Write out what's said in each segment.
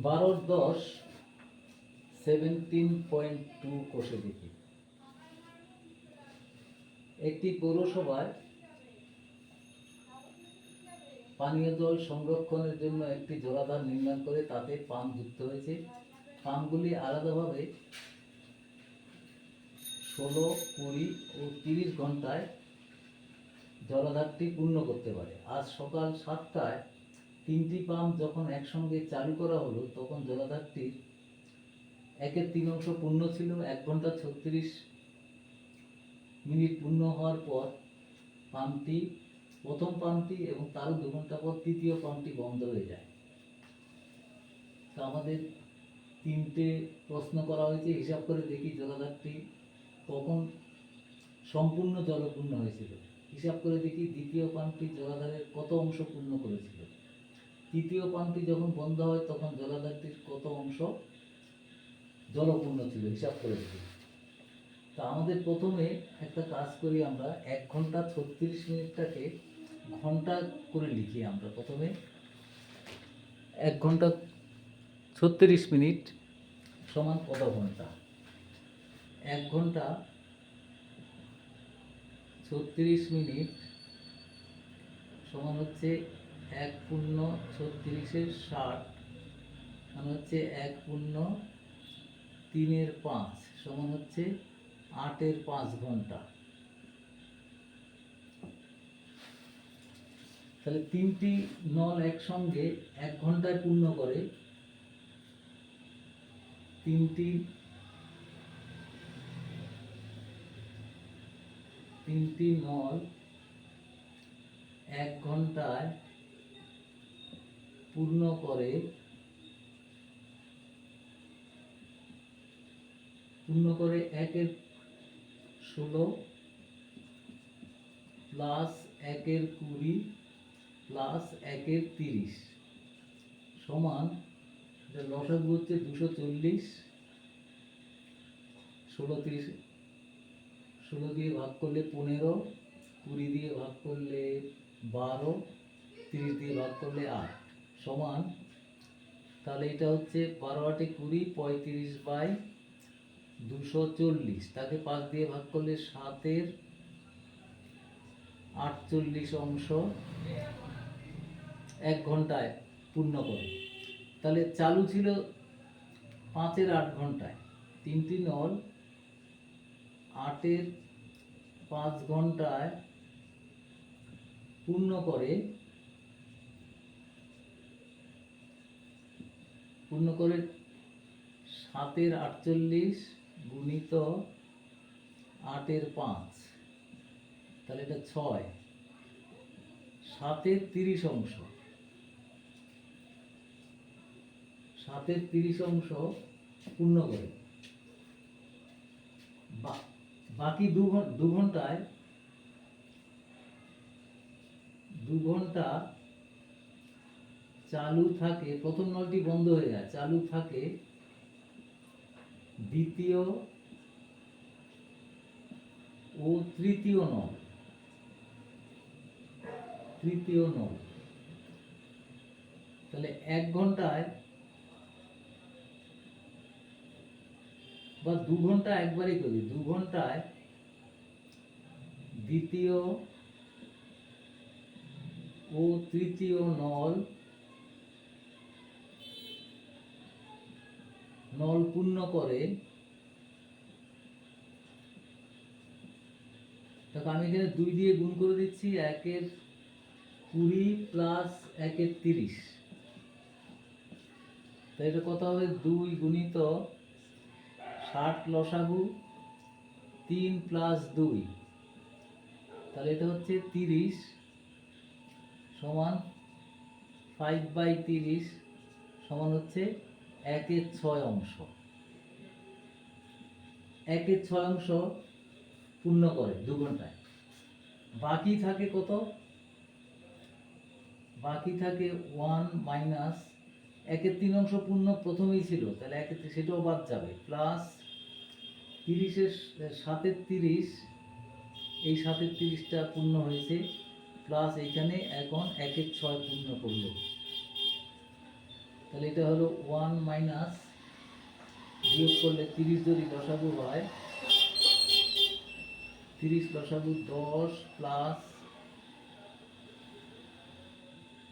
বারোর দশ seventeen point two কোষে দেখি। একটি পৌরসভায় পানীয় জল সংরক্ষণের জন্য একটি জলাধার নির্মাণ করে তাতে পাম্প যুক্ত হয়েছে। পাম্পগুলি আলাদাভাবে ষোলো, কুড়ি ও তিরিশ ঘন্টায় জলাধারটি পূর্ণ করতে পারে। আজ সকাল সাতটায় তিনটি পাম্প যখন একসঙ্গে চালু করা হলো, তখন জলাধারটির একের তিন অংশ পূর্ণ ছিল, এক ঘণ্টা ছত্রিশ মিনিট পূর্ণ হওয়ার পর পাম্পটি, প্রথম পাম্পটি এবং তারও দু ঘণ্টা পর তৃতীয় পাম্পটি বন্ধ হয়ে যায়। তো আমাদের তিনটে প্রশ্ন করা হয়েছে, হিসাব করে দেখি জলাধারটি কখন সম্পূর্ণ জলপূর্ণ হয়েছিল। হিসাব করে দেখি দ্বিতীয় পাম্পটি জলাধারের কত অংশ পূর্ণ করেছিল। তৃতীয় পাম্পটি যখন বন্ধ হয়, তখন জলাধারটির কত অংশ জলপূর্ণ ছিল, হিসাব করে তা আমাদের প্রথমে একটা কাজ করি আমরা, এক ঘণ্টা ছত্রিশ মিনিটটাকে ঘণ্টা করে লিখি আমরা প্রথমে। এক ঘণ্টা ছত্রিশ মিনিট সমান কত ঘণ্টা? এক ঘণ্টা ছত্রিশ মিনিট সমান হচ্ছে এক পূর্ণ ছত্রিশের ষাট। মানে হচ্ছে এক পূর্ণ তিনের পাঁচ। সমান হচ্ছে আটের পাঁচ ঘণ্টা। তাহলে তিনটি নল একসঙ্গে এক ঘন্টায় পূর্ণ করে। তিনটি তিনটি নল এক ঘন্টায় পূর্ণ করে পূর্ণ করে একের ষোলো প্লাস একের কুড়ি প্লাস একের তিরিশ সমান এটা লসাগু হচ্ছে দুশো চল্লিশ, ষোলো তিরিশ, ষোলো দিয়ে ভাগ করলে পনেরো, কুড়ি দিয়ে ভাগ করলে বারো, তিরিশ দিয়ে ভাগ করলে আট। সমান। তাহলে এটা হচ্ছে বারো আটে কুড়ি, পঁয়ত্রিশ বাই দুশো চল্লিশ। তাকে পাঁচ দিয়ে ভাগ করলে সাতের আটচল্লিশ অংশ এক ঘন্টায় পূর্ণ করে। তাহলে চালু ছিল পাঁচের আট ঘন্টায়। তিনটি নল আটের পাঁচ ঘন্টায় পূর্ণ করে পূর্ণ করে সাতের আটচল্লিশ গুণিত আটের পাঁচ। তাহলে এটা ছয়। সাতের তিরিশ অংশ। সাতের তিরিশ অংশ পূর্ণ করে। বাকি দু ঘন্টায়, দু ঘণ্টা চালু থাকে, প্রথম নলটি বন্ধ হয়ে যায়। চালু থাকে দ্বিতীয় ও তৃতীয় নল। তৃতীয় নল। তাহলে এক ঘন্টায় বা দু ঘণ্টা একবারই করি। দু ঘন্টায় দ্বিতীয় ও তৃতীয় নল নল পূর্ণ করে। দেখো, আমি এখানে দুই দিয়ে গুণ করে দিচ্ছি, একের কুড়ি প্লাস একের তিরিশ। তাই এটা কত হবে? দুই গুণিত ষাট লসাগু তিন প্লাস দুই। তাহলে এটা হচ্ছে তিরিশ সমান ফাইভ বাই তিরিশ সমান হচ্ছে একের ছয় অংশ। একের ছয় অংশ পূর্ণ করে দু ঘন্টায়। বাকি থাকে কত? বাকি থাকে ওয়ান মাইনাস একের তিন অংশ পূর্ণ প্রথমেই ছিল, তাহলে একের সেটাও বাদ যাবে। প্লাস তিরিশের, সাতের তিরিশ, এই সাতের তিরিশটা পূর্ণ হয়েছে, প্লাস এইখানে এখন একের ছয় পূর্ণ করল। তাহলে এটা হলো ওয়ান মাইনাস বিয়োগ করলে তিরিশ যদি লসাগু হয়, তিরিশ লসাগু দশ প্লাস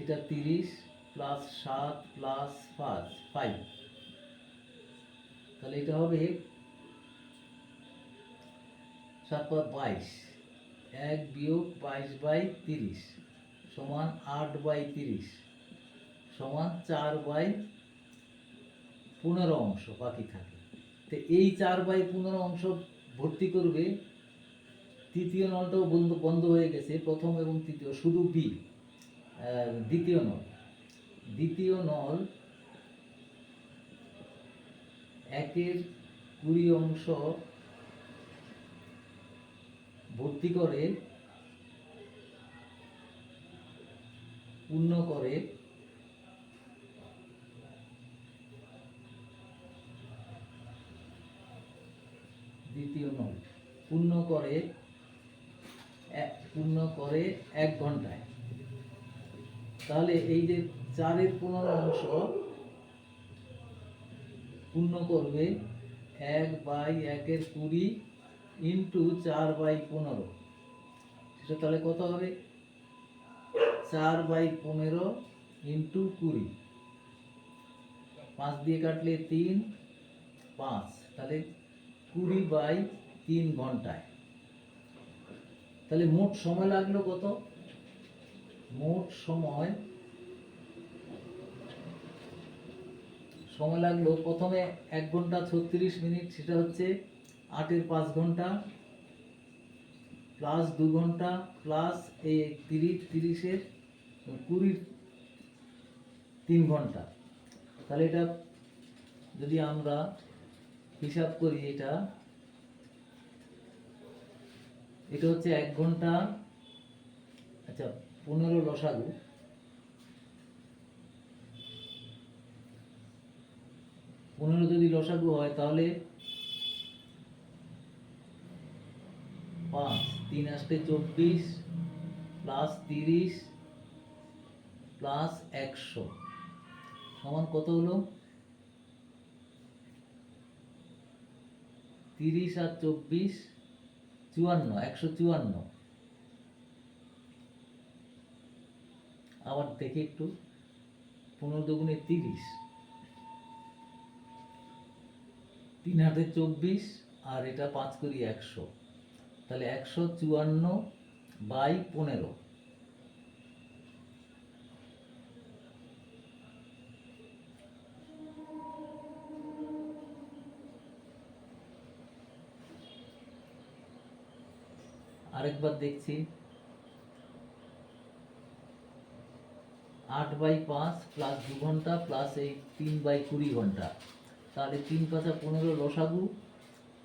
এটা তিরিশ প্লাস সাত প্লাস পাঁচ ফাইভ তাহলে এটা হবে সাত পাঁচ বাইশ। এক বিয়োগ বাইশ বাই তিরিশ সমান আট বাই তিরিশ। সমান চার বাই পনেরো অংশ বাকি থাকে। তো এই চার বাই পনেরো অংশ ভর্তি করবে, তৃতীয় নলটাও বন্ধ বন্ধ হয়ে গেছে, প্রথম এবং তৃতীয়, শুধু বি দ্বিতীয় নল। দ্বিতীয় নল একের কুড়ি অংশ ভর্তি করে, পূর্ণ করে দ্বিতীয় নল পূর্ণ করে পূর্ণ করে এক ঘন্টায়। তাহলে এই যে চারের পনেরো অংশ পূর্ণ করবে এক বাই একের কুড়ি ইন্টু চার বাই পনেরো। সেটা তাহলে কত হবে? চার বাই পনেরো ইন্টু কুড়ি। পাঁচ দিয়ে কাটলে তিন, পাঁচ। তাহলে কুড়ি বাই তিন ঘন্টায়। তাহলে মোট সময় লাগল কত? মোট সময় সময় লাগল প্রথমে এক ঘণ্টা ছত্রিশ মিনিট, সেটা হচ্ছে আটের পাঁচ ঘণ্টা, প্লাস দু ঘণ্টা, প্লাস এই তিরিশ, তিরিশের কুড়ির তিন ঘণ্টা। তাহলে এটা যদি আমরা হিসাব করি এটা এটা হচ্ছে এক ঘণ্টা আচ্ছা পনেরো লসাগু। পনেরো যদি লসাগু হয়, তাহলে পাঁচ, তিন আসতে চব্বিশ, প্লাস তিরিশ, প্লাস একশো। সমান কত হলো? তিরিশ আর চব্বিশ চুয়ান্ন, একশো চুয়ান্ন। আবার দেখি একটু, পনেরো দুগুণে তিরিশ। তিন হাতে চব্বিশ, আর এটা পাঁচ করি একশো। তাহলে একশো চুয়ান্ন বাই পনেরো। আরেকবার দেখছি। আট বাই পাঁচ প্লাস দু ঘণ্টা প্লাস এই তিন বাই কুড়ি ঘণ্টা। তাহলে তিন পাঁচা পনেরো লসাগু,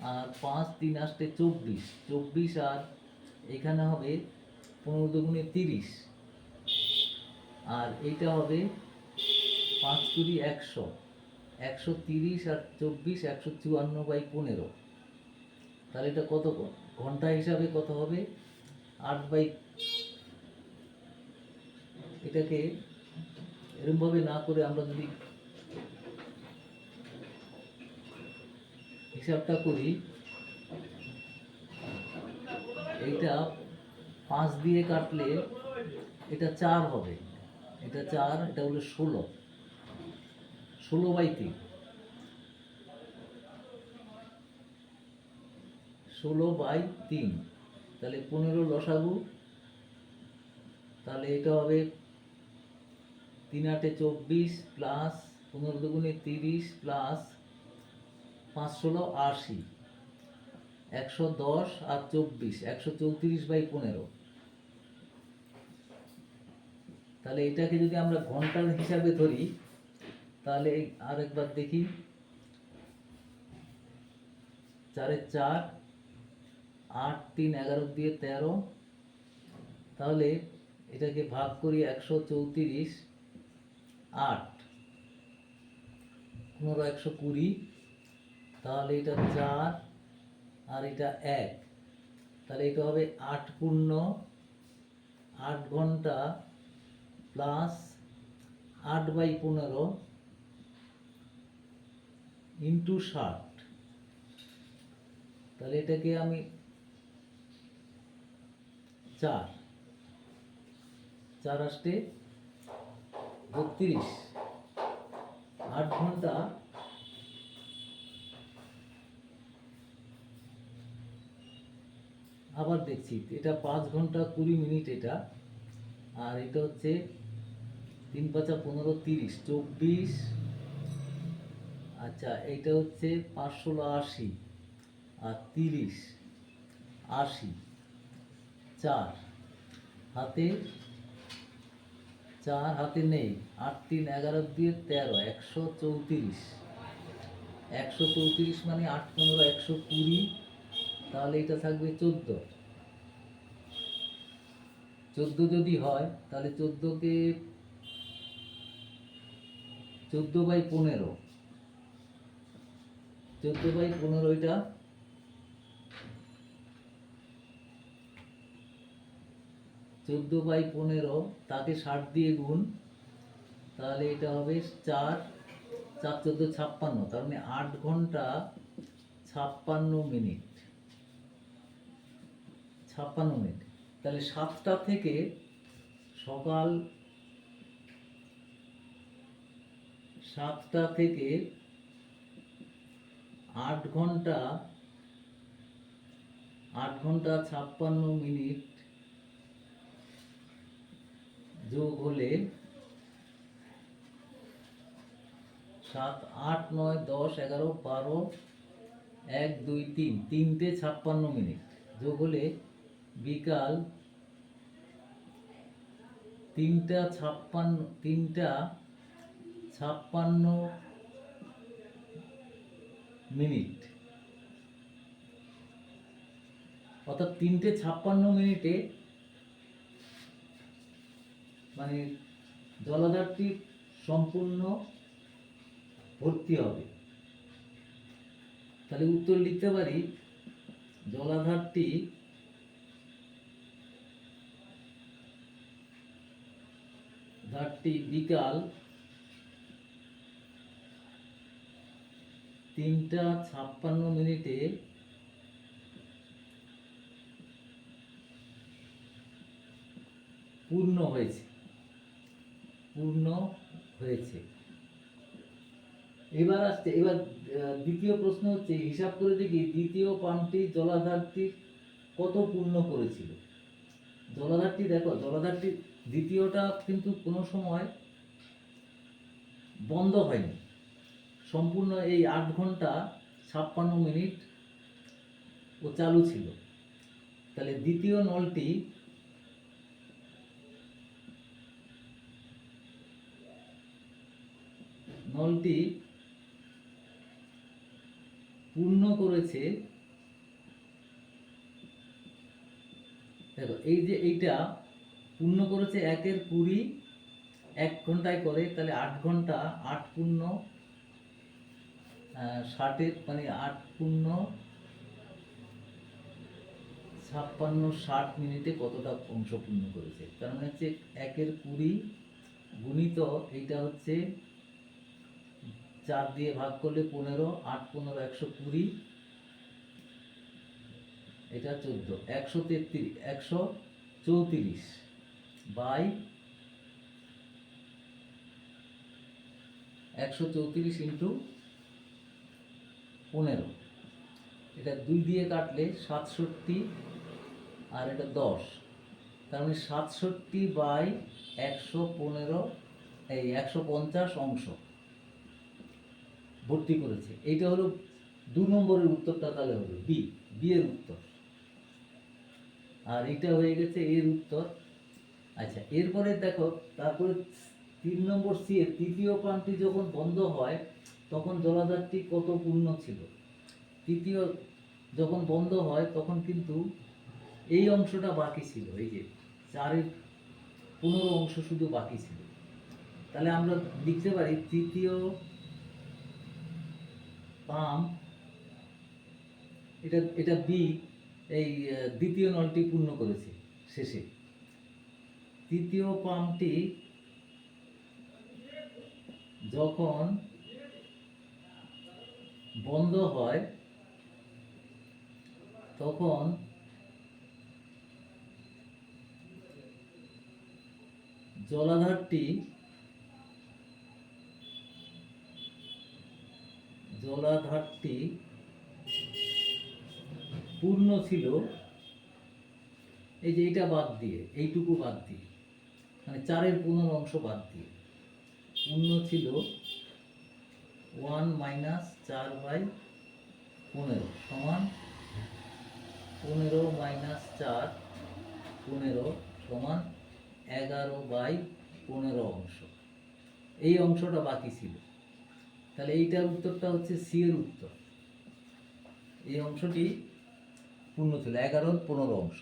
আর পাঁচ তিন আসতে চব্বিশ। চব্বিশ আর এখানে হবে পনেরো দুগুণে তিরিশ। আর এইটা হবে পাঁচ কুড়ি একশো। একশো তিরিশ আর চব্বিশ, একশো চুয়ান্ন বাই পনেরো। তাহলে এটা কত ঘ- ঘণ্টা হিসাবে কত হবে? আট বাই এটাকে এরমভাবে না করে আমরা যদি হিসাবটা করি, এইটা পাঁচ দিয়ে কাটলে এটা চার হবে। এটা চার, এটা হলো ষোলো। ষোলো বাই তিন। ষোলো বাই তিন। তাহলে পনেরো লসাগু। তাহলে এটা হবে তিন আটে চব্বিশ প্লাস পনেরো দুগুণে তিরিশ প্লাস পাঁচ ষোলো আশি। একশো দশ আর চব্বিশ, একশো চৌত্রিশ বাই পনেরো। তাহলে এটাকে যদি আমরা ঘণ্টার হিসাবে ধরি, তাহলে আরেকবার দেখি। চারের চার আট তিন এগারো দিয়ে তেরো। তাহলে এটাকে ভাগ করি একশো চৌত্রিশ, আট। পনেরো একশো কুড়ি। তাহলে এটা চার আর এটা এক। তাহলে এটা হবে আট পূর্ণ আট ঘণ্টা প্লাস আট বাই পনেরো ইন্টু ষাট। তাহলে এটাকে আমি চার। চার আসতে বত্রিশ। আট ঘণ্টা আবার দেখছি, এটা পাঁচ ঘণ্টা কুড়ি মিনিট এটা। আর এটা হচ্ছে তিন পাঁচা পনেরো তিরিশ, চব্বিশ। আচ্ছা এইটা হচ্ছে পাঁচ ষোলো আশি আর তিরিশ, আশি। চার। হাতে চার, হাতে নেই। আট, তিন, এগারো দিয়ে তেরো, একশো চৌত্রিশ। একশো চৌত্রিশ মানে আট, পনেরো, একশো কুড়ি। তাহলে এটা থাকবে চোদ্দ। চোদ্দ যদি হয়, তাহলে চোদ্দোকে চোদ্দ বাই পনেরো। চোদ্দ বাই পনেরো এটা চোদ্দ বাই পনেরো, তাকে ষাট দিয়ে গুণ, তাহলে এটা হবে চার চার চোদ্দ ছাপ্পান্ন, তার মানে আট ঘণ্টা ছাপ্পান্ন মিনিট। ছাপ্পান্ন মিনিট। তাহলে সাতটা থেকে সকাল সাতটা থেকে আট ঘণ্টা আট ঘণ্টা ছাপ্পান্ন মিনিট যোগ হলে সাত, আট, নয়, দশ, এগারো, বারো, এক, দুই, তিন, তিনটে, ছাপ্পান্ন মিনিট। যোগ হলে বিকাল তিনটা, ছাপ্পান্ন তিনটা, ছাপ্পান্ন মিনিট। অর্থাৎ তিনটে, ছাপ্পান্ন মিনিটে মানে জলাধারটি সম্পূর্ণ ভর্তি হবে। তাহলে উত্তর লিখতে পারি, জলাধারটি ধারটি বিকাল তিনটা ছাপ্পান্ন মিনিটে পূর্ণ হয়েছে। পূর্ণ হয়েছে। এবার আসছে, এবার দ্বিতীয় প্রশ্ন হচ্ছে, হিসাব করে দেখি দ্বিতীয় পাম্পটি জলাধারটি কত পূর্ণ করেছিল? জলাধারটি দেখো, জলাধারটি দ্বিতীয়টা কিন্তু কোনো সময় বন্ধ হয়নি। সম্পূর্ণ এই আট ঘণ্টা ছাপ্পান্ন মিনিট ও চালু ছিল। তাহলে দ্বিতীয় নলটি নলটি পূর্ণ করেছে। দেখো, এই যে এইটা পূর্ণ করেছে একের কুড়ি, এক ঘন্টায় করে, তাহলে আট ঘণ্টা, আট পূর্ণ ষাটের মানে আট পূর্ণ, ছাপ্পান্ন, ষাট মিনিটে কতটা অংশ পূর্ণ করেছে? তার মানে হচ্ছে একের কুড়ি গুণিত এইটা হচ্ছে চার দিয়ে ভাগ করলে পনেরো, আট, পনেরো, একশো কুড়ি। এটা চোদ্দ, একশো তেত্রিশ, একশো চৌত্রিশ বাই একশো চৌত্রিশ ইন্টু পনেরো। এটা দুই দিয়ে কাটলে সাতষট্টি, আর এটা দশ। তার মানে সাতষট্টি বাই একশো পনেরো, এই একশো পঞ্চাশ অংশ। ভর্তি করেছে। এইটা হলো দু নম্বরের উত্তরটা তাহলে হলো বি বি এর উত্তর। আর এটা হয়ে গেছে এর উত্তর। আচ্ছা এরপরে দেখো, তারপরে তিন নম্বর সি এর তৃতীয় প্রান্তি যখন বন্ধ হয়, তখন জলাধারটি কত পূর্ণ ছিল? তৃতীয় যখন বন্ধ হয়, তখন কিন্তু এই অংশটা বাকি ছিল। এই যে চারের পনেরো অংশ শুধু বাকি ছিল। তাহলে আমরা লিখতে পারি তৃতীয় পাম্প এটা এটা বি এই দ্বিতীয় নলটি পূর্ণ করেছে শেষে। তৃতীয় পাম্পটি যখন বন্ধ হয়, তখন জলাধারটি জলাধারটি পূর্ণ ছিল। এই যে এইটা বাদ দিয়ে, এইটুকু বাদ দিয়ে মানে চারের পনেরো অংশ বাদ দিয়ে, পূর্ণ ছিল ওয়ান মাইনাস চার বাই পনেরো সমান পনেরো মাইনাস চার পনেরো সমান এগারো বাই পনেরো অংশ। এই অংশটা বাকি ছিল। তাহলে এইটার উত্তরটা হচ্ছে সি এর উত্তর। এই অংশটি পূর্ণ ছিল এগারোর পনেরো অংশ।